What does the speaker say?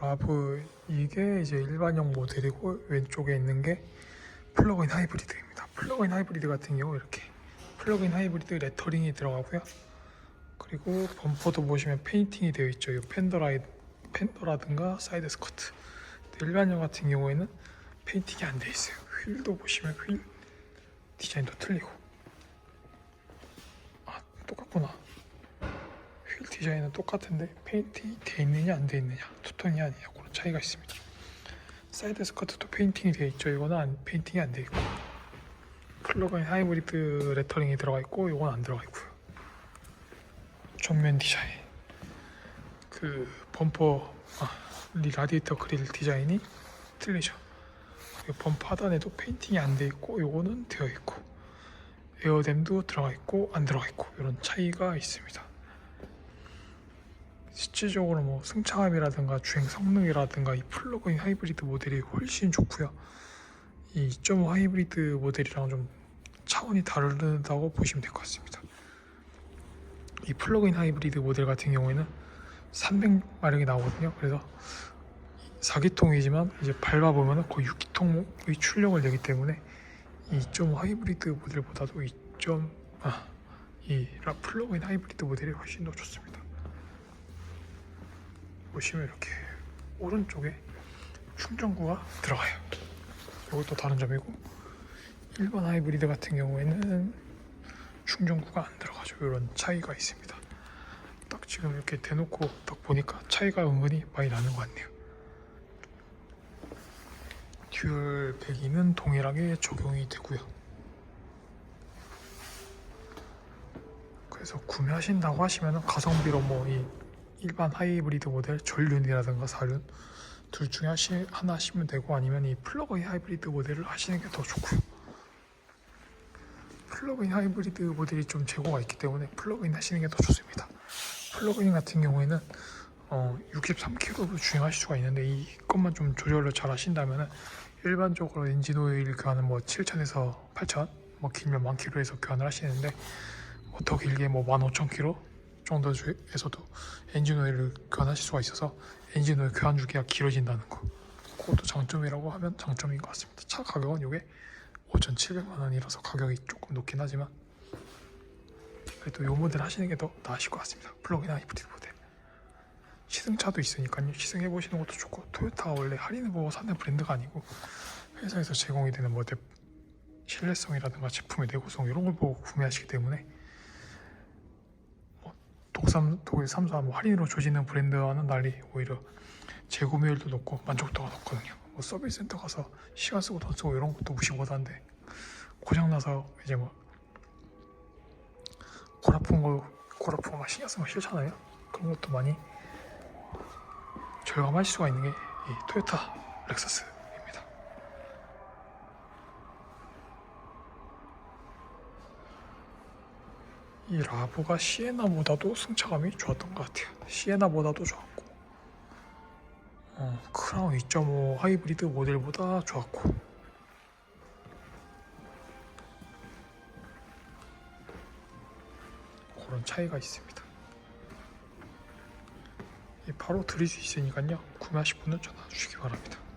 라브 이게 이제 일반형 모델이고 왼쪽에 있는 게 플러그인 하이브리드입니다. 플러그인 하이브리드 같은 경우 이렇게 플러그인 하이브리드 레터링이 들어가고요. 그리고 범퍼도 보시면 페인팅이 되어 있죠. 이 펜더라이 펜더라든가 사이드 스커트. 일반형 같은 경우에는 페인팅이 안 돼 있어요. 휠도 보시면 휠 디자인도 틀리고. 디자인은 똑같은데 페인팅이 돼 있느냐 안 돼 있느냐 투톤이 아니냐 그런 차이가 있습니다. 사이드 스커트도 페인팅이 되어 있죠. 이거는 안, 페인팅이 안 돼 있고 플러그인 하이브리드 레터링이 들어가 있고 이건 안 들어가 있고요. 전면 디자인 그 범퍼 아, 리 라디에이터 그릴 디자인이 틀리죠. 범퍼 하단에도 페인팅이 안 돼 있고 요거는 되어 있고 에어댐도 들어가 있고 안 들어가 있고 이런 차이가 있습니다. 실질적으로 뭐 승차감이라든가 주행 성능이라든가 이 플러그인 하이브리드 모델이 훨씬 좋고요. 이 2.5 하이브리드 모델이랑 좀 차원이 다르다고 보시면 될 것 같습니다. 이 플러그인 하이브리드 모델 같은 경우에는 300마력이 나오거든요. 그래서 4기통이지만 이제 밟아보면 거의 6기통의 출력을 내기 때문에 이2.5 하이브리드 모델보다도 2. 아, 이 라- 플러그인 하이브리드 모델이 훨씬 더 좋습니다. 보시면 이렇게 오른쪽에 충전구가 들어가요. 이것도 다른 점이고 일반 하이브리드 같은 경우에는 충전구가 안 들어가죠. 이런 차이가 있습니다. 딱 지금 이렇게 대놓고 딱 보니까 차이가 은근히 많이 나는 것 같네요. 듀얼 배기는 동일하게 적용이 되고요. 그래서 구매하신다고 하시면 가성비로 뭐이 일반 하이브리드 모델 전륜이라든가 사륜 둘 중에 하시, 하나 하시면 되고 아니면 이 플러그인 하이브리드 모델을 하시는 게 더 좋고요. 플러그인 하이브리드 모델이 좀 재고가 있기 때문에 플러그인 하시는 게 더 좋습니다. 플러그인 같은 경우에는 어, 63km도 주행하실 수가 있는데 이것만 좀 조절을 잘 하신다면 일반적으로 엔진 오일 교환은 뭐 7,000에서 8,000, 뭐 길면 만 킬로에서 교환을 하시는데 뭐 더 길게 뭐 15,000km 정도에서도 엔진 오일을 교환하실 수가 있어서 엔진 오일 교환 주기가 길어진다는 거 그것도 장점이라고 하면 장점인 것 같습니다. 차 가격은 이게 5,700만 원이라서 가격이 조금 높긴 하지만 그래도 이 모델 하시는 게 더 나으실 것 같습니다. 플러그인 하이브리드 모델. 시승차도 있으니까요. 시승해 보시는 것도 좋고 토요타가 원래 할인을 보고 사는 브랜드가 아니고 회사에서 제공이 되는 뭐 대- 신뢰성이라든가 제품의 내구성 이런 걸 보고 구매하시기 때문에 뭐 독삼, 독일 3사 뭐 할인으로 조지는 브랜드와는 달리 오히려 재구매율도 높고 만족도가 높거든요. 뭐 서비스 센터 가서 시간 쓰고 돈 쓰고 이런 것도 무시 못하는데 고장 나서 이제 뭐 골아픈 거 골아픈 거 신경 쓰면 싫잖아요. 그런 것도 많이 절감하실 수가 있는 게 이 토요타 렉서스입니다. 이 라보가 시에나보다도 승차감이 좋았던 것 같아요. 시에나보다도 좋았고, 어, 크라운 2.5 하이브리드 모델보다 좋았고, 그런 차이가 있습니다. 이 바로 드릴 수 있으니까요. 구매하실 분은 전화 주시기 바랍니다.